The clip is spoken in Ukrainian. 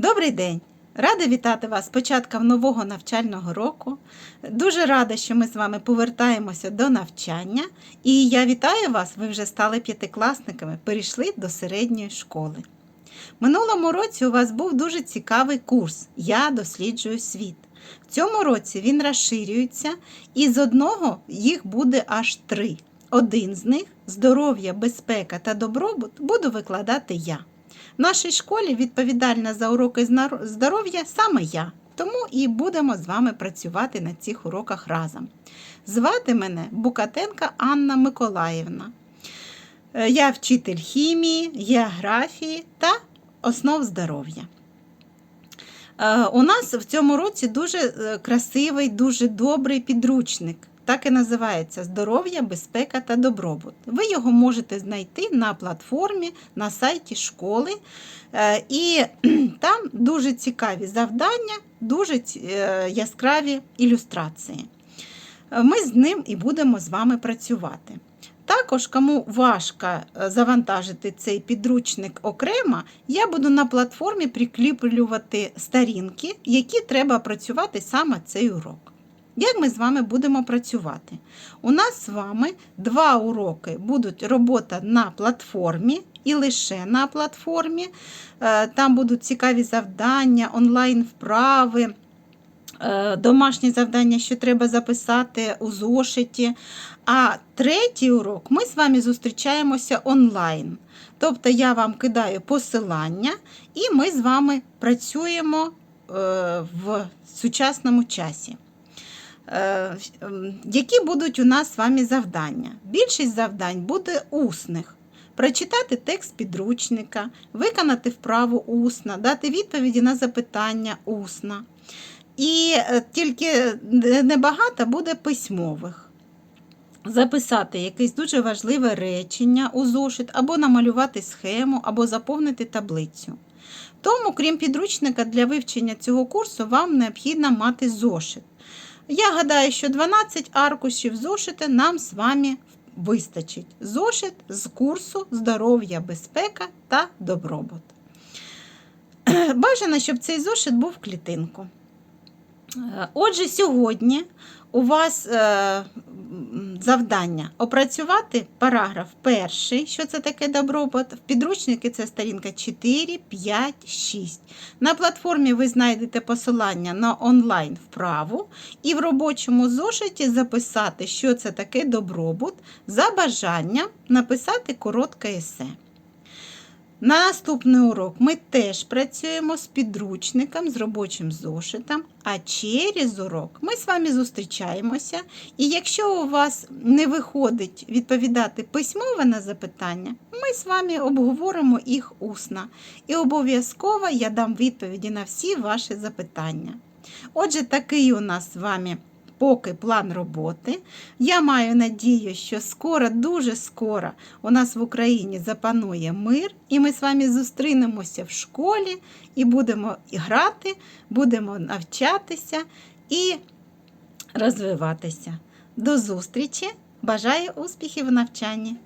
Добрий день! Рада вітати вас з початком нового навчального року. Дуже рада, що ми з вами повертаємося до навчання. І я вітаю вас, ви вже стали п'ятикласниками, перейшли до середньої школи. Минулому році у вас був дуже цікавий курс Я досліджую світ. В цьому році він розширюється, і з одного їх буде аж три. Один з них здоров'я, безпека та добробут буду викладати я. В нашій школі відповідальна за уроки здоров'я саме я, тому і будемо з вами працювати на цих уроках разом. Звати мене Букатенка Анна Миколаївна. Е, Я вчитель хімії, географії та основ здоров'я. Е, У нас в цьому році дуже е, красивий, дуже добрий підручник. Так і називається Здоров'я, безпека та добробут. Ви його можете знайти на платформі на сайті школи. Е, І там дуже цікаві завдання, дуже е, яскраві ілюстрації. Ми з ним і будемо з вами працювати. Також, кому важко е, завантажити цей підручник окремо, я буду на платформі прикріплювати сторінки, які треба працювати саме цей урок. Як ми з вами будемо працювати? У нас з вами два уроки будуть робота на платформі і лише на платформі. Е, Там будуть цікаві завдання, онлайн-вправи, е, домашні завдання, що треба записати у зошиті. А третій урок ми з вами зустрічаємося онлайн. Тобто я вам кидаю посилання, і ми з вами працюємо е, в сучасному часі. Е, м, Які будуть у нас з вами завдання? Більшість завдань буде усних. Прочитати текст підручника, виконати вправу усно, дати відповіді на запитання усно. І е, тільки небагато буде письмових. Записати якесь дуже важливе речення у зошит, або намалювати схему, або заповнити таблицю. Тому, крім підручника для вивчення цього курсу, вам необхідно мати зошит. Я гадаю, що 12 аркушів зошита нам з вами вистачить. Зошит з курсу здоров'я, безпека та добробут. Бажано, щоб цей зошит був в клітинку. Е, Отже, сьогодні у вас е, завдання опрацювати параграф перший, що це таке добробут. В підручники це сторінка 4, 5, 6. На платформі ви знайдете посилання на онлайн вправу і в робочому зошиті записати, що це таке добробут, за бажанням написати коротке есе. На наступний урок ми теж працюємо з підручником, з робочим зошитом, а через урок ми з вами зустрічаємося. І якщо у вас не виходить відповідати письмово на запитання, ми з вами обговоримо їх усно. І обов'язково я дам відповіді на всі ваші запитання. Отже, такий у нас з вами поки план роботи. Я маю надію, що скоро, дуже скоро у нас в Україні запанує мир, і ми з вами зустрінемося в школі і будемо грати, будемо навчатися і розвиватися. До зустрічі! Бажаю успіхів у навчанні!